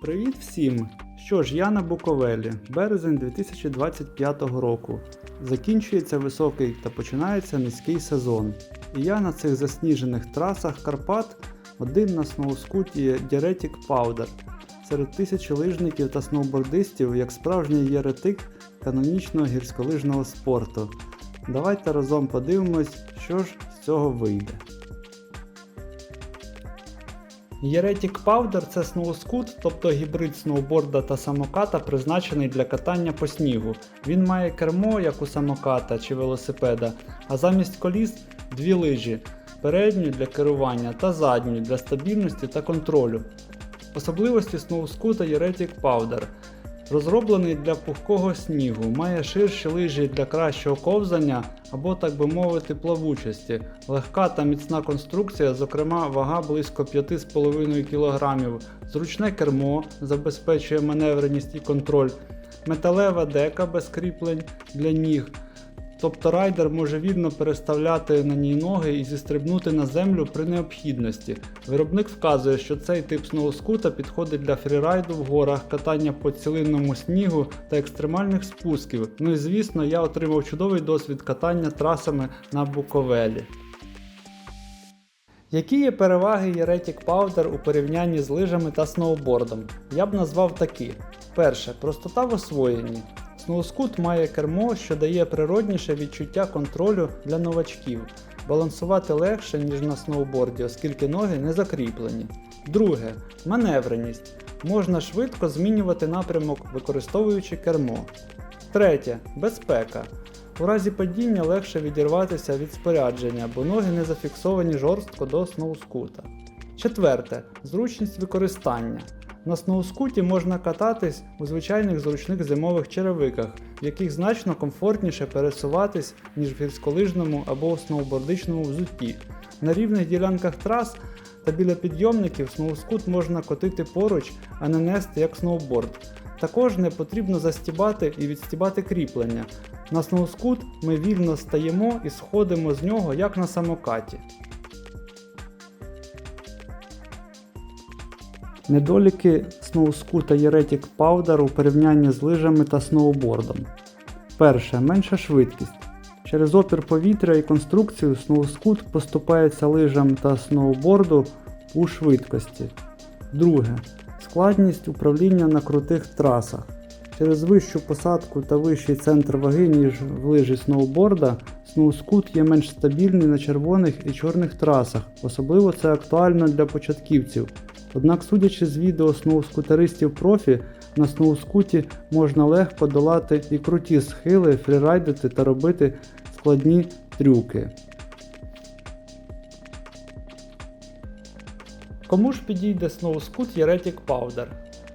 Привіт всім! Що ж, я на Буковелі, березень 2025 року. Закінчується високий та починається низький сезон. І я на цих засніжених трасах Карпат один на сноускуті Діретік Powder. Серед тисячі лижників та сноубордистів як справжній єретик канонічного гірськолижного спорту. Давайте разом подивимось, що ж з цього вийде. Єретік Powder це сноускут, тобто гібрид сноуборда та самоката, призначений для катання по снігу. Він має кермо, як у самоката чи велосипеда, а замість коліс дві лижі передню для керування та задню для стабільності та контролю. Особливості сноускута Єретік Powder. Розроблений для пухкого снігу, має ширші лижі для кращого ковзання або, так би мовити, плавучості, легка та міцна конструкція, зокрема вага близько 5,5 кг, зручне кермо забезпечує маневреність і контроль, металева дека без кріплень для ніг. Тобто райдер може вільно переставляти на ній ноги і зістрибнути на землю при необхідності. Виробник вказує, що цей тип сноускута підходить для фрірайду в горах, катання по цілинному снігу та екстремальних спусків. Ну і звісно, я отримав чудовий досвід катання трасами на Буковелі. Які є переваги Єретік Powder у порівнянні з лижами та сноубордом? Я б назвав такі: перше простота в освоєнні. Сноускут має кермо, що дає природніше відчуття контролю для новачків. Балансувати легше, ніж на сноуборді, оскільки ноги не закріплені. Друге маневреність. Можна швидко змінювати напрямок, використовуючи кермо. Третє безпека. У разі падіння легше відірватися від спорядження, бо ноги не зафіксовані жорстко до сноускута. Четверте зручність використання. На сноускуті можна кататись у звичайних зручних зимових черевиках, в яких значно комфортніше пересуватись, ніж в гірськолижному або сноубордичному взутті. На рівних ділянках трас та біля підйомників сноускут можна котити поруч, а не нести як сноуборд. Також не потрібно застібати і відстібати кріплення. На сноускут ми вільно стаємо і сходимо з нього як на самокаті. Недоліки сноускута Єретік Powder у порівнянні з лижами та сноубордом. Перше. Менша швидкість. Через опір повітря і конструкцію сноускут поступається лижам та сноуборду у швидкості. Друге. Складність управління на крутих трасах. Через вищу посадку та вищий центр ваги, ніж в лижі сноуборда, сноускут є менш стабільний на червоних і чорних трасах, особливо це актуально для початківців. Однак, судячи з відео сноускутеристів профі, на сноускуті можна легко долати і круті схили, фрірайдити та робити складні трюки. Кому ж підійде сноускут Єретік Powder?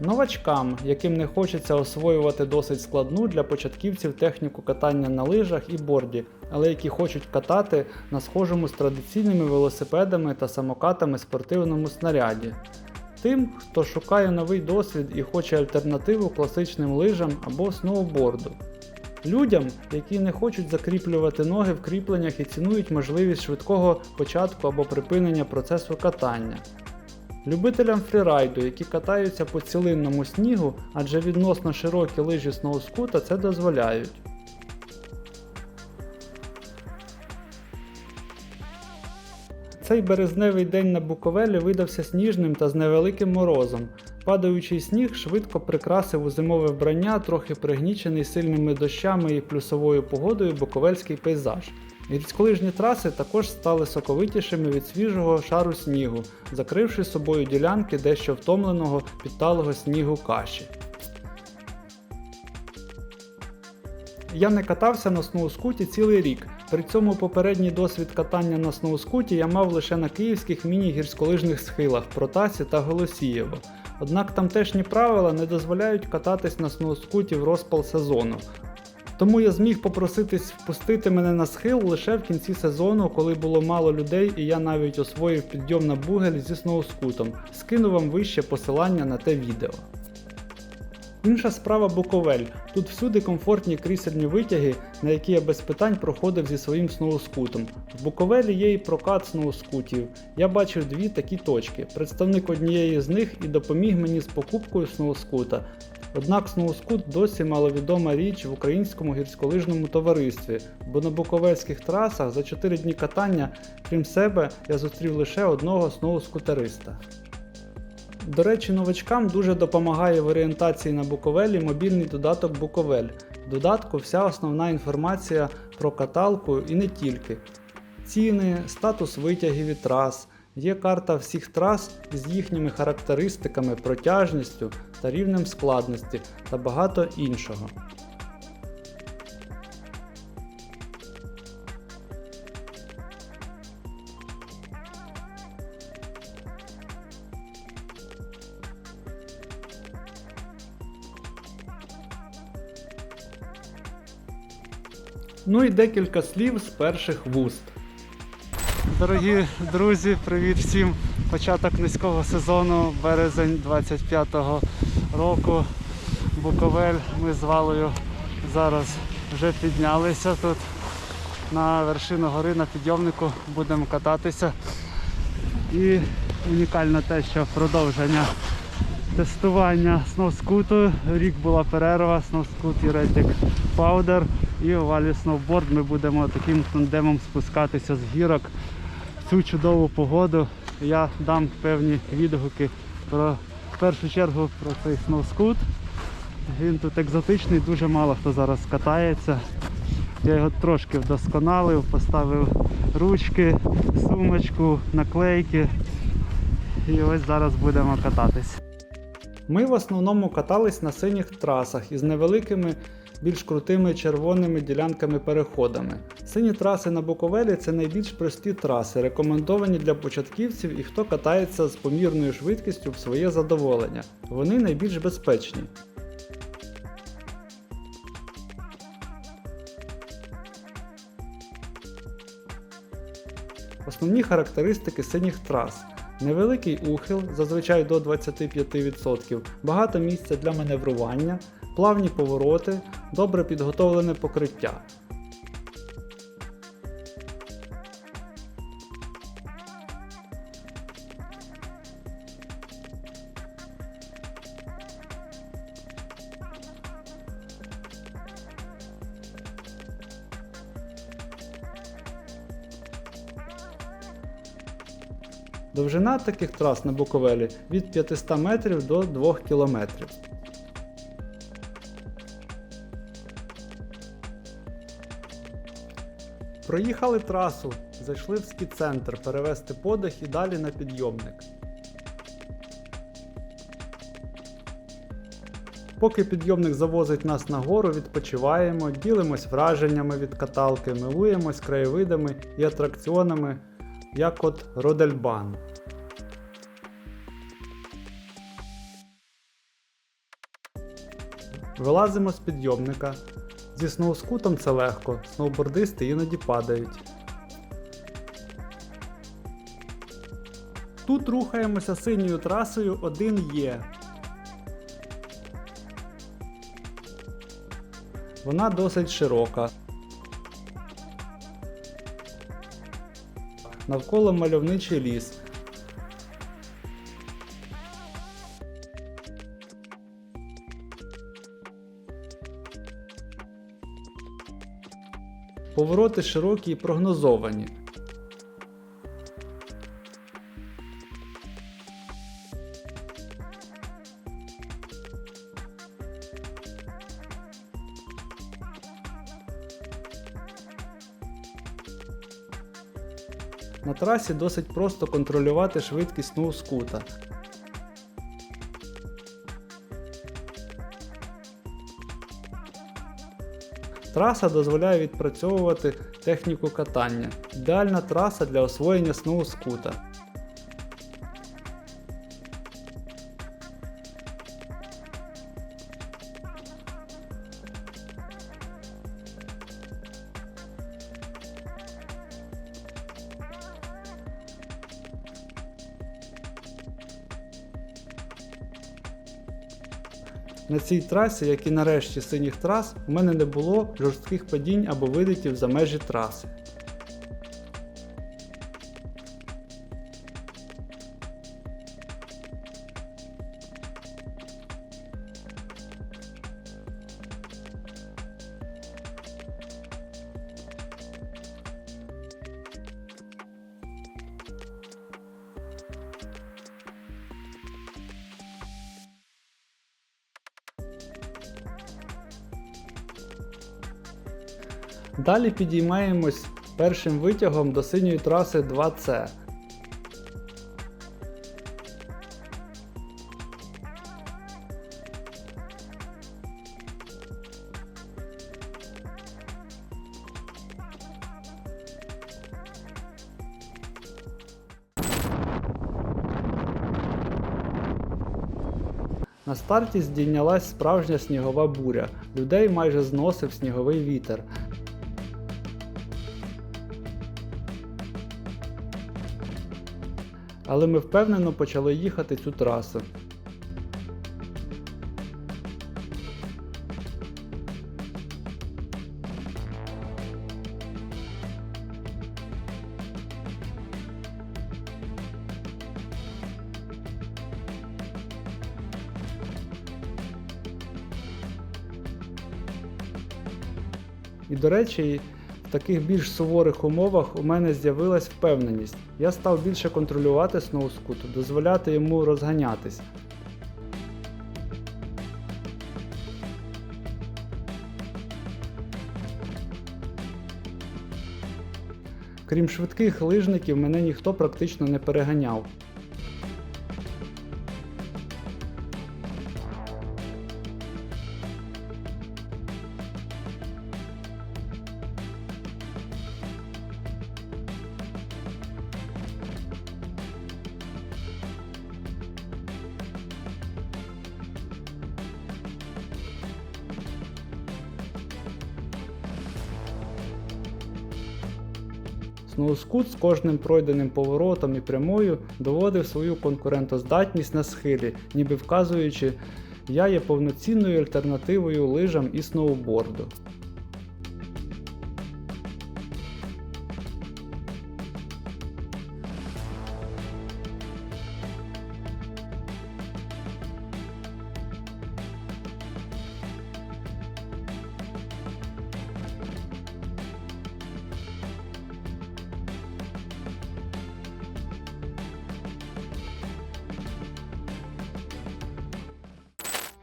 Новачкам, яким не хочеться освоювати досить складну для початківців техніку катання на лижах і борді, але які хочуть катати на схожому з традиційними велосипедами та самокатами спортивному снаряді. Тим, хто шукає новий досвід і хоче альтернативу класичним лижам або сноуборду. Людям, які не хочуть закріплювати ноги в кріпленнях і цінують можливість швидкого початку або припинення процесу катання. Любителям фрірайду, які катаються по цілинному снігу, адже відносно широкі лижі сноускута це дозволяють. Цей березневий день на Буковелі видався сніжним та з невеликим морозом. Падаючий сніг швидко прикрасив у зимове вбрання, трохи пригнічений сильними дощами і плюсовою погодою буковельський пейзаж. Гірськолижні траси також стали соковитішими від свіжого шару снігу, закривши собою ділянки дещо втомленого підталого снігу каші. Я не катався на сноускуті цілий рік. При цьому попередній досвід катання на сноускуті я мав лише на київських міні-гірськолижних схилах Протасі та Голосієво. Однак тамтешні правила не дозволяють кататись на сноускуті в розпал сезону. Тому я зміг попроситись впустити мене на схил лише в кінці сезону, коли було мало людей, і я навіть освоїв підйом на бугель зі сноускутом. Скину вам вище посилання на те відео. Інша справа Буковель. Тут всюди комфортні крісельні витяги, на які я без питань проходив зі своїм сноускутом. В Буковелі є і прокат сноускутів. Я бачив дві такі точки. Представник однієї з них і допоміг мені з покупкою сноускута. Однак сноускут досі маловідома річ в українському гірськолижному товаристві, бо на буковельських трасах за 4 дні катання, крім себе, я зустрів лише одного сноускутериста. До речі, новачкам дуже допомагає в орієнтації на Буковелі мобільний додаток Буковель. В додатку вся основна інформація про каталку і не тільки. Ціни, статус витягів і трас, є карта всіх трас з їхніми характеристиками, протяжністю та рівнем складності та багато іншого. Ну і декілька слів з перших вуст. Дорогі друзі, привіт всім! Початок низького сезону, березень 25-го року. Буковель. Ми з Валою зараз вже піднялися тут на вершину гори на підйомнику будемо кататися. І унікально те, що продовження тестування сноускуту. Рік була перерва, сноускут і Ретік Powder. І у валі сноуборд ми будемо таким тандемом спускатися з гірок в цю чудову погоду. Я дам певні відгуки про в першу чергу про цей сноускут. Він тут екзотичний, дуже мало хто зараз катається. Я його трошки вдосконалив, поставив ручки, сумочку, наклейки. І ось зараз будемо кататись. Ми в основному катались на синіх трасах із невеликими, більш крутими червоними ділянками переходами. Сині траси на Буковелі це найбільш прості траси, рекомендовані для початківців і хто катається з помірною швидкістю в своє задоволення. Вони найбільш безпечні. Основні характеристики синіх трас. Невеликий ухил, зазвичай до 25%, багато місця для маневрування, плавні повороти, добре підготовлене покриття. Довжина таких трас на Буковелі від 500 метрів до 2 кілометрів. Проїхали трасу, зайшли в ски-центр, перевести подих і далі на підйомник. Поки підйомник завозить нас нагору, відпочиваємо, ділимось враженнями від каталки, милуємось краєвидами і атракціонами, як от Родельбан. Вилазимо з підйомника. Зі сноускутом це легко, сноубордисти іноді падають. Тут рухаємося синьою трасою 1Е. Вона досить широка. Навколо мальовничий ліс. Повороти широкі і прогнозовані. На трасі досить просто контролювати швидкість сноускута. Траса дозволяє відпрацьовувати техніку катання. Ідеальна траса для освоєння сноускута. На цій трасі, як і на решті синіх трас, у мене не було жорстких падінь або вилітів за межі траси. Далі підіймаємось першим витягом до синьої траси 2C. На старті здійнялась справжня снігова буря. Людей майже зносив сніговий вітер. Але ми впевнено почали їхати цю трасу. До речі, таких більш суворих умовах у мене з'явилась впевненість. Я став більше контролювати сноускуту, дозволяти йому розганятись. Крім швидких лижників, мене ніхто практично не переганяв. Сноускут з кожним пройденим поворотом і прямою доводив свою конкурентоздатність на схилі, ніби вказуючи, я є повноцінною альтернативою лижам і сноуборду.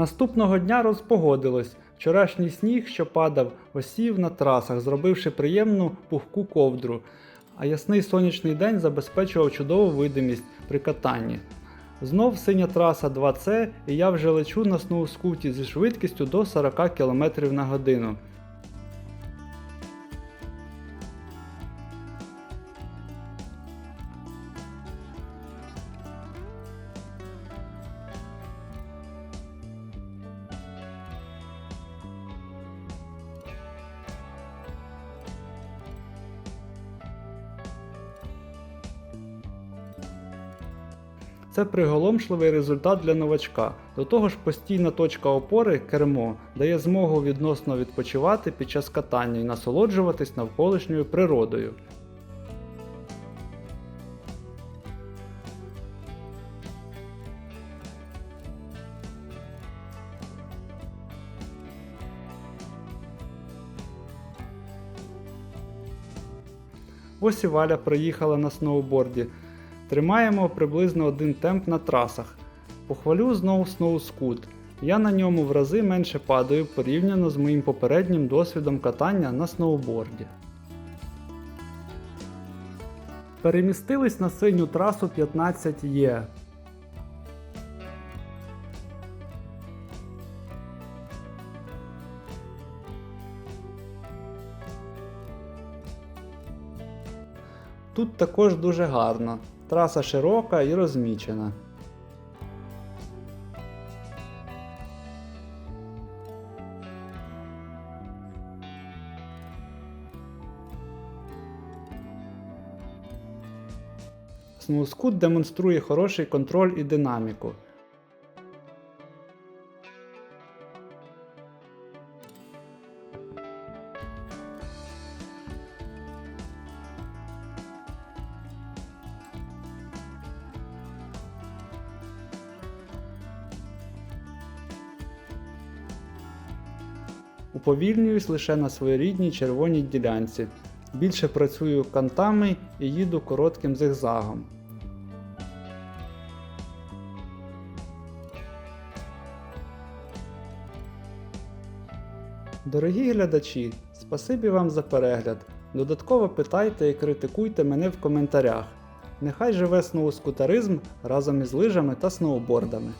Наступного дня розпогодилось. Вчорашній сніг, що падав, осів на трасах, зробивши приємну пухку ковдру, а ясний сонячний день забезпечував чудову видимість при катанні. Знов синя траса 2С, і я вже лечу на сноускуті зі швидкістю до 40 км на годину. Це приголомшливий результат для новачка. До того ж, постійна точка опори кермо дає змогу відносно відпочивати під час катання і насолоджуватись навколишньою природою. Ось і Валя приїхала на сноуборді. Тримаємо приблизно один темп на трасах. Похвалю знову Snow Я на ньому в рази менше падаю порівняно з моїм попереднім досвідом катання на сноуборді. Перемістились на синю трасу 15Е. Тут також дуже гарно. Траса широка і розмічена. Сноускут демонструє хороший контроль і динаміку. Уповільнююсь лише на своєрідній червоній ділянці. Більше працюю кантами і їду коротким зигзагом. Дорогі глядачі, спасибі вам за перегляд. Додатково питайте і критикуйте мене в коментарях. Нехай живе сноускутеризм разом із лижами та сноубордами.